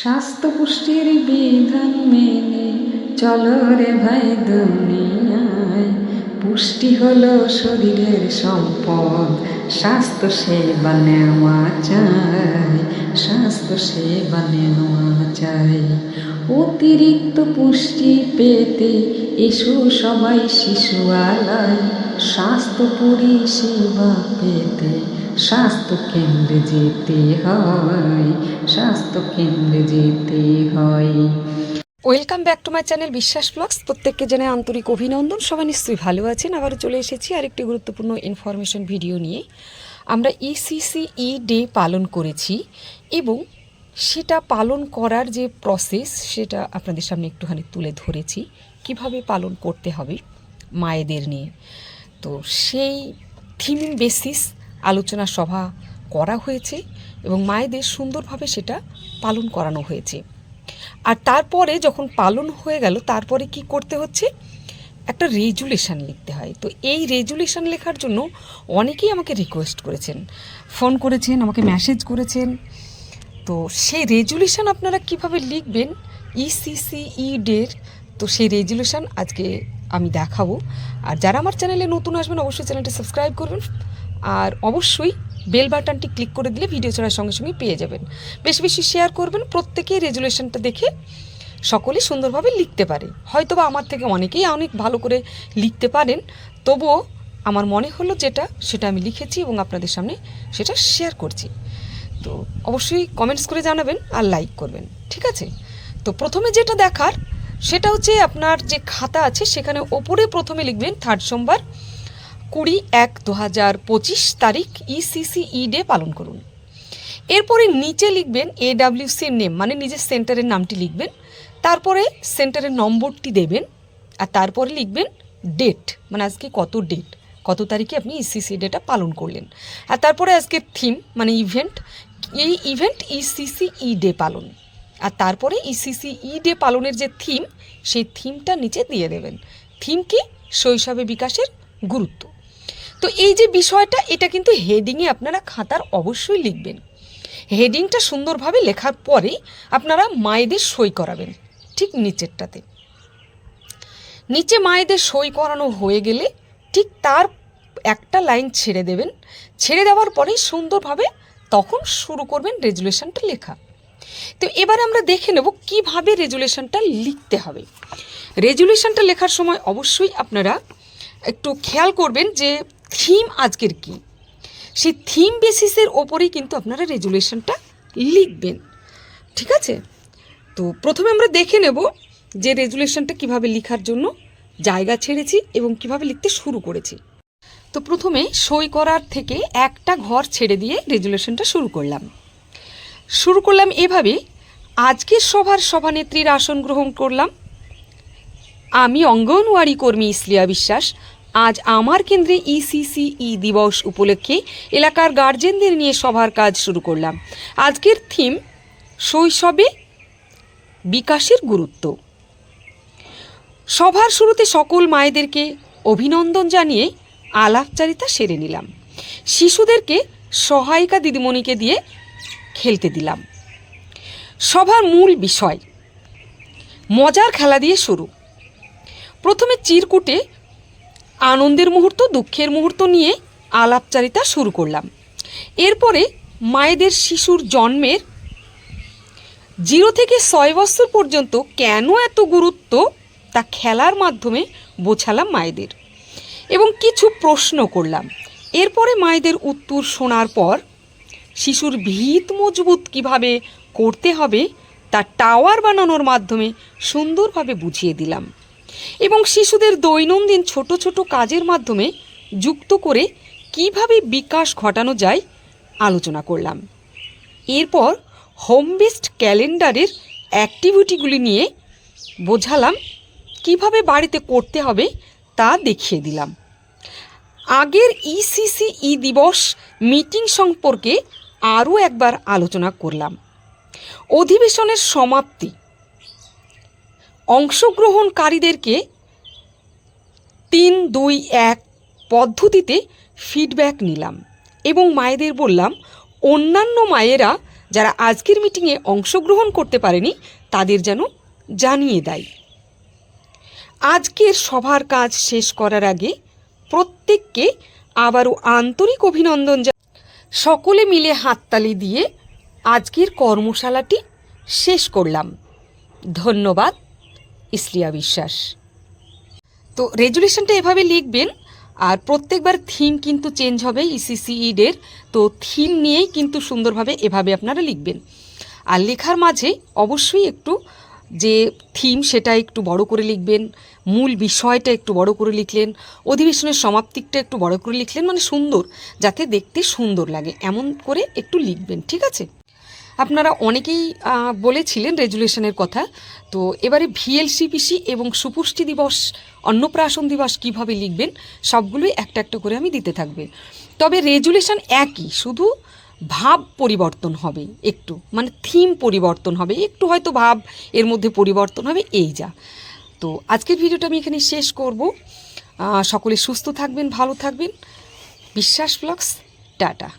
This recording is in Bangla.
স্বাস্থ্য পুষ্টির বিধান মেনে চলো রে ভাই দুনিয়ায়। পুষ্টি হলো শরীরের সম্পদ। স্বাস্থ্য সেবা নেওয়া চাই স্বাস্থ্য সেবা নেওয়া চাই অতিরিক্ত পুষ্টি পেতে এসো সবাই শিশু আলায় স্বাস্থ্য পরিষেবা পেতে স্বাস্থ্য কেন্দ্রে যেতে হয়, স্বাস্থ্য কেন্দ্রে যেতে হয়। Welcome back to my channel Biswas blogs প্রত্যেককে জানাই আন্তরিক অভিনন্দন। সবাই নিশ্চয়ই ভালো আছেন। আবারও চলে এসেছি আরেকটি গুরুত্বপূর্ণ ইনফরমেশন ভিডিও নিয়ে। আমরা E ইসিসিই ডে পালন করেছি এবং সেটা পালন করার যে প্রসেস সেটা আপনাদের সামনে একটুখানি তুলে ধরেছি। কীভাবে পালন করতে হবে মায়েদের নিয়ে। তো সেই থিম বেসিস আলোচনা সভা করা হয়েছে এবং মায়েদের সুন্দরভাবে সেটা পালন করানো হয়েছে। আর তারপরে যখন পালন হয়ে গেল, তারপরে কি করতে হচ্ছে? একটা রেজুলেশান লিখতে হয়। তো এই রেজুলেশান লেখার জন্য অনেকেই আমাকে রিকোয়েস্ট করেছেন। ফোন করেছেন, আমাকে মেসেজ করেছেন। তো সেই রেজুলেশান আপনারা কীভাবে লিখবেন? E ইসিসিই ডের তো সেই রেজুলেশান আজকে আমি দেখাবো। আর যারা আমার চ্যানেলে নতুন আসবেন, অবশ্যই চ্যানেলটা সাবস্ক্রাইব করবেন। আর অবশ্যই বেল বাটনটি ক্লিক করে দিলে ভিডিও ছাড়ার সঙ্গে সঙ্গে পেয়ে যাবেন। বেশি বেশি শেয়ার করবেন, প্রত্যেকেই রেজুলেশনটা দেখে সকলে সুন্দরভাবে লিখতে পারে। হয়তো বা আমার থেকে অনেকেই অনেক ভালো করে লিখতে পারেন, তবুও আমার মনে হলো যেটা, সেটা আমি লিখেছি এবং আপনাদের সামনে সেটা শেয়ার করছি। তো অবশ্যই কমেন্টস করে জানাবেন আর লাইক করবেন, ঠিক আছে? তো প্রথমে যেটা দেখার, সেটা হচ্ছে আপনার যে খাতা আছে, সেখানে ওপরে প্রথমে লিখবেন থার্ড সোমবার। কুড়ি এক দু হাজার পঁচিশ তারিখ E ইসিসিই ডে পালন করুন। এরপরে নিচে লিখবেন এডাব্লিউসির নেম মানে নিজের সেন্টারের নামটি লিখবেন। তারপরে সেন্টারের নম্বরটি দেবেন আর তারপরে লিখবেন ডেট মানে আজকে কত ডেট কত তারিখে আপনি ইসিসি ডেটা পালন করলেন। আর তারপরে আজকে থিম মানে ইভেন্ট এই ইভেন্ট ইসিসিই ডে পালন। আর তারপরে ইসিসিই ডে পালনের যে থিম সেই থিমটা নিচে দিয়ে দেবেন। থিম কি? শৈশবে বিকাশের গুরুত্ব। তো এই যে বিষয়টা, এটা কিন্তু হেডিংয়ে আপনারা খাতার অবশ্যই লিখবেন। হেডিংটা সুন্দরভাবে লেখার পরেই আপনারা মায়েদের সই করাবেন, ঠিক নিচেরটাতে। নিচে মায়েদের সই করানো হয়ে গেলে ঠিক তার একটা লাইন ছেড়ে দেবেন। ছেড়ে দেওয়ার পরেই সুন্দরভাবে তখন শুরু করবেন রেজুলেশনটা লেখা। তো এবার আমরা দেখে নেব কীভাবে রেজুলেশনটা লিখতে হবে। রেজুলেশনটা লেখার সময় অবশ্যই আপনারা একটু খেয়াল করবেন যে থিম আজকের কি? সেই থিম বেসিসের ওপরেই কিন্তু আপনারা রেজুলেশনটা লিখবেন। ঠিক আছে? তো প্রথমে আমরা দেখে নেব যে রেজুলেশনটা কীভাবে লেখার জন্য জায়গা ছেড়েছি এবং কীভাবে লিখতে শুরু করেছি। তো প্রথমে সই করার থেকে একটা ঘর ছেড়ে দিয়ে রেজুলেশনটা শুরু করলাম। শুরু করলাম এভাবে আজকের সভার সভানেত্রীর আসন গ্রহণ করলাম। আমি অঙ্গনওয়াড়ি কর্মী ইসলিয়া বিশ্বাস আজ আমার কেন্দ্রে E ইসিসিই দিবস উপলক্ষে এলাকার গার্জেনদের নিয়ে সভার কাজ শুরু করলাম। আজকের থিম শৈশবে বিকাশের গুরুত্ব। সভার শুরুতে সকল মায়েদেরকে অভিনন্দন জানিয়ে আলাপচারিতা সেরে নিলাম। শিশুদেরকে সহায়িকা দিদিমণিকে দিয়ে খেলতে দিলাম। সভার মূল বিষয়, মজার খেলা দিয়ে শুরু। প্রথমে চিরকুটে আনন্দের মুহূর্ত, দুঃখের মুহূর্ত নিয়ে আলাপচারিতা শুরু করলাম। এরপরে মায়েদের শিশুর জন্মের জিরো থেকে ছয় বছর পর্যন্ত কেন এত গুরুত্ব, তা খেলার মাধ্যমে বোঝালাম মায়েদের। এবং কিছু প্রশ্ন করলাম। এরপরে মায়েদের উত্তর শোনার পর, শিশুর ভিত মজবুত কীভাবে করতে হবে, তা টাওয়ার বানানোর মাধ্যমে সুন্দরভাবে বুঝিয়ে দিলাম। এবং শিশুদের দৈনন্দিন ছোট ছোট কাজের মাধ্যমে যুক্ত করে কীভাবে বিকাশ ঘটানো যায় আলোচনা করলাম। এরপর হোম বেসড ক্যালেন্ডারের অ্যাক্টিভিটিগুলি নিয়ে বোঝালাম কীভাবে বাড়িতে করতে হবে তা দেখিয়ে দিলাম। আগের ইসিসিই দিবস মিটিং সম্পর্কে আরও একবার আলোচনা করলাম। অধিবেশনের সমাপ্তি অংশগ্রহণকারীদেরকে তিন, দুই, এক পদ্ধতিতে ফিডব্যাক নিলাম এবং মায়েদের বললাম, অন্যান্য মায়েরা যারা আজকের মিটিংয়ে অংশগ্রহণ করতে পারেনি, তাদের যেন জানিয়ে দেয়। আজকের সভার কাজ শেষ করার আগে প্রত্যেককে আবারও আন্তরিক অভিনন্দন সকলে মিলে হাততালি দিয়ে আজকের কর্মশালাটি শেষ করলাম। ধন্যবাদ। ইসলিয়া বিশ্বাস। তো রেজুলেশনটা এভাবে লিখবেন, আর প্রত্যেকবার থিম কিন্তু চেঞ্জ হবে E ইসিসিইডের তো থিম নিয়েই কিন্তু সুন্দরভাবে এভাবে আপনারা লিখবেন। আর লেখার মাঝে অবশ্যই একটু যে থিম সেটা একটু বড় করে লিখবেন, মূল বিষয়টা একটু বড় করে লিখলেন, অধিবেশনের সমাপ্তিকটা একটু বড় করে লিখলেন মানে সুন্দর, যাতে দেখতে সুন্দর লাগে, এমন করে একটু লিখবেন, ঠিক আছে? আপনারা অনেকেই বলেছিলেন রেজুলেশনের কথা। তো এবারে ভিএলসিপিসি এবং সুপুষ্টি দিবস, অন্নপ্রাশন দিবস কীভাবে লিখবেন, সবগুলোই একটা একটা করে আমি দিতে থাকবে। তবে রেজুলেশন একই, শুধু ভাব পরিবর্তন হবে একটু মানে থিম পরিবর্তন হবে, একটু হয়তো ভাব এর মধ্যে পরিবর্তন হবে, এই যা। তো আজকের ভিডিওটা আমি এখানে শেষ করব। সকলে সুস্থ থাকবেন, ভালো থাকবেন। বিশ্বাস ব্লগস, টাটা।